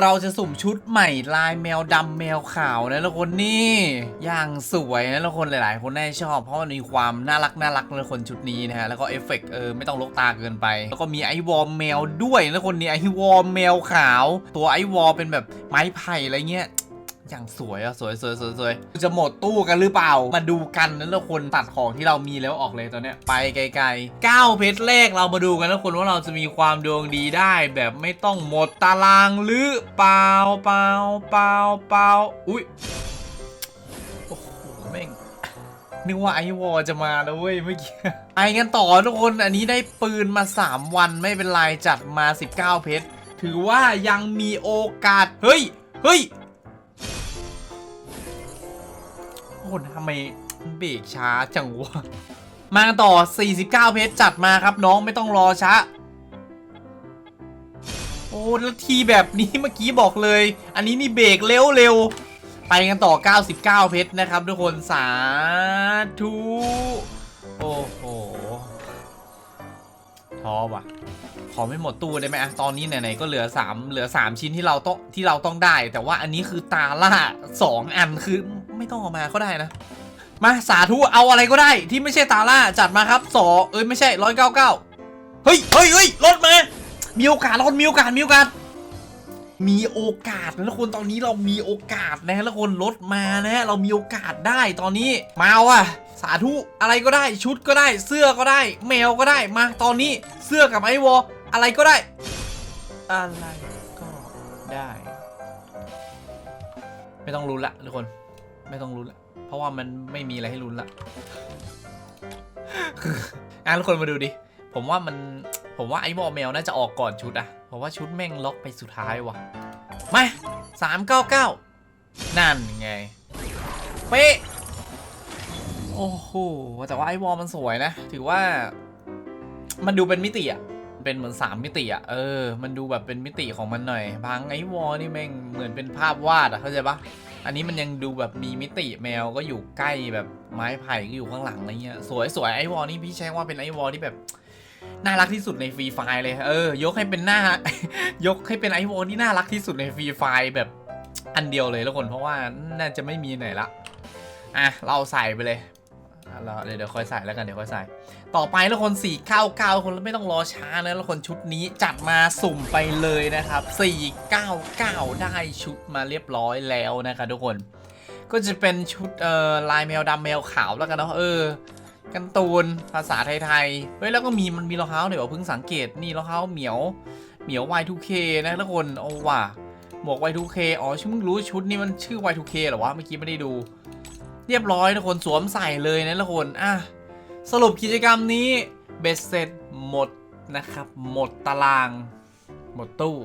เราจะสุ่มชุดใหม่ลายแมวดำแมวขาวนะทุกคนนี่อย่างสวยนะทุกคนหลาย ๆ คนน่าชอบ เพราะมันมีความน่ารักน่ารักนะคนชุดนี้นะฮะแล้วก็เอฟเฟกต์เออไม่ต้องลกตาเกินไป แล้วก็มีไอวอลแมวด้วยนะทุกคนนี้ไอวอลแมวขาว ตัวไอวอลเป็นแบบไม้ไผ่อะไรเงี้ย อย่างสวยอะสวยสวยสวยสวยจะหมดตู้กันหรือเปล่า มาดูกันนะทุกคนตัดของที่เรามีแล้วออกเลยตอนเนี้ยไปไกลๆ9เพชรแรกเรามาดูกันนะทุกคนว่าเราจะมีความดวงดีได้ แบบไม่ต้องหมดตารางหรือเปล่าเปล่าเปล่าเปล่าอุ้ยโอ้โหแม่งนึกว่าไอวอลจะมาแล้วเว้ยเมื่อกี้ไปกันต่อทุกคนอันนี้ได้ปืนมา 3 วันไม่เป็นไรจัดมา 19 เพชรถือว่ายังมีโอกาส เฮ้ย เฮ้ย โอ้ทำไมเบรกช้าจังวะ มาต่อ 49 เพชรจัดมาครับน้องไม่ต้องรอช้า โอ้แล้วทีแบบนี้เมื่อกี้บอกเลย อันนี้นี่เบรกเร็วเร็วๆไปกันต่อ 99 เพชรนะครับทุกคนสาธุ โอ้โหท้อว่ะ ขอไม่หมดตู้ได้ไหมอะตอนนี้ไหนๆก็เหลือ 3 เหลือ 3 ชิ้นที่เราต้องที่เราต้องได้ แต่ว่าอันนี้คือตาล่า 2 อันคือ ไม่ต้องเออกมาก็ได้นะ มาสาธุเอาอะไรก็ได้ที่ไม่ใช่ตาล่าจัดมาครับสอเอ้ยไม่ใช่ร้อยเก้าเก้าเฮ้ยเฮ้ยเฮ้ยรถมามีโอกาสรถมีโอกาสมีโอกาสมีโอกาสนะทุกคนตอนนี้เรามีโอกาสนะทุกคนรถมานะเรามีโอกาสได้ตอนนี้มาว่ะสาธุอะไรก็ได้ชุดก็ได้เสื้อก็ได้ แมวก็ได้มาตอนนี้เสื้อกับไอวออะไรก็ได้ อะไรก็ได้ ไม่ต้องลุ้ละทุกคน ไม่ต้องลุ้นละเพราะว่ามันไม่มีอะไรให้ลุ้นละอะทุกคนมาดูดิ ผมว่ามัน ผมว่าไอ้บอลแมวน่าจะออกก่อนชุดอะเพราะว่าชุดแม่งล็อกไปสุดท้ายว่ะ มาสามเก้าเก้านั่นไง เป๊ะ โอ้โห แต่ว่าไอ้วอลมันสวยนะ ถือว่า มันดูเป็นมิติอะเป็นเหมือนสามมิติอะเออ มันดูแบบเป็นมิติของมันหน่อย บางไอ้วอลนี่แม่งเหมือนเป็นภาพวาดอะเข้าใจปะ อันนี้มันยังดูแบบมีมิติแมวก็อยู่ใกล้แบบไม้ไผ่ก็อยู่ข้างหลังอะไรเงี้ยสวยสวยไอวอลนี่พี่ใช้ว่าเป็นไอวอลที่แบบน่ารักที่สุดในฟรีไฟเลยเออยกให้เป็นหน้า ยกให้เป็นไอวอลที่น่ารักที่สุดในฟรีไฟแบบอันเดียวเลยทุกคนเพราะว่าน่าจะไม่มีไหนละอะเราใส่ไปเลย เราเดี๋ยวเดี๋ยวค่อยใส่แล้วกันเดี๋ยวค่อยใส่ ต่อไปแล้วคน499 คนไม่ต้องรอช้านะแล้วคนชุดนี้จัดมาสุ่มไปเลยนะครับ499 ได้ชุดมาเรียบร้อยแล้วนะครับทุกคน ก็จะเป็นชุดเอ่อลายแมวดำแมวขาวแล้วกันเนาะเออกันตูนภาษาไทยๆ เฮ้ย แล้วก็มีมันมีรองเท้าเดี๋ยวเพิ่งสังเกตนี่รองเท้าเหมียว เหมียว Y2K นะทุกคน โอ้ว่ะหมวก Y2K อ๋อชื่อมึงรู้ชุดนี้มันชื่อ Y2K เหรอวะ เมื่อกี้ไม่ได้ดู เรียบร้อยทุกคนสวมใส่เลยนะทุกคนอะสรุปกิจกรรมนี้เบสเสร็จหมดนะครับ หมดตาราง หมดตู้